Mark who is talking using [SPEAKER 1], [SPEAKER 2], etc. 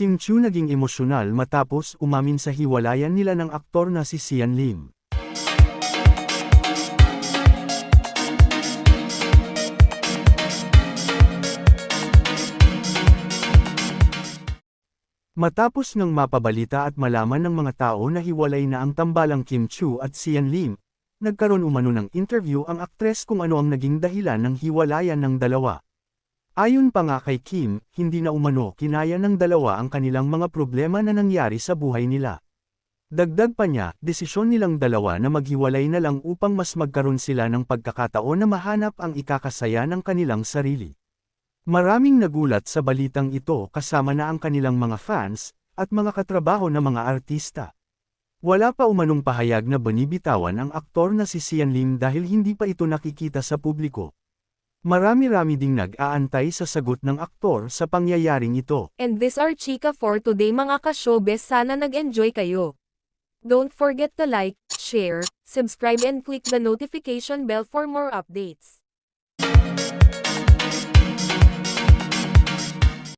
[SPEAKER 1] Kim Chu naging emosyonal matapos umamin sa hiwalayan nila ng aktor na si Sian Lim. Matapos ng mapabalita at malaman ng mga tao na hiwalay na ang tambalang Kim Chu at Sian Lim, nagkaroon umano ng interview ang aktres kung ano ang naging dahilan ng hiwalayan ng dalawa. Ayon pa nga kay Kim, hindi na umano kinaya ng dalawa ang kanilang mga problema na nangyari sa buhay nila. Dagdag pa niya, desisyon nilang dalawa na maghiwalay na lang upang mas magkaroon sila ng pagkakataon na mahanap ang ikakasaya ng kanilang sarili. Maraming nagulat sa balitang ito kasama na ang kanilang mga fans, at mga katrabaho na mga artista. Wala pa umanong pahayag na banibitawan ang aktor na si Sian Lim dahil hindi pa ito nakikita sa publiko. Marami-rami ding nag-aantay sa sagot ng aktor sa pangyayaring ito.
[SPEAKER 2] And this are Chika for today mga ka-showbiz sana nag-enjoy kayo. Don't forget to like, share, subscribe and click the notification bell for more updates.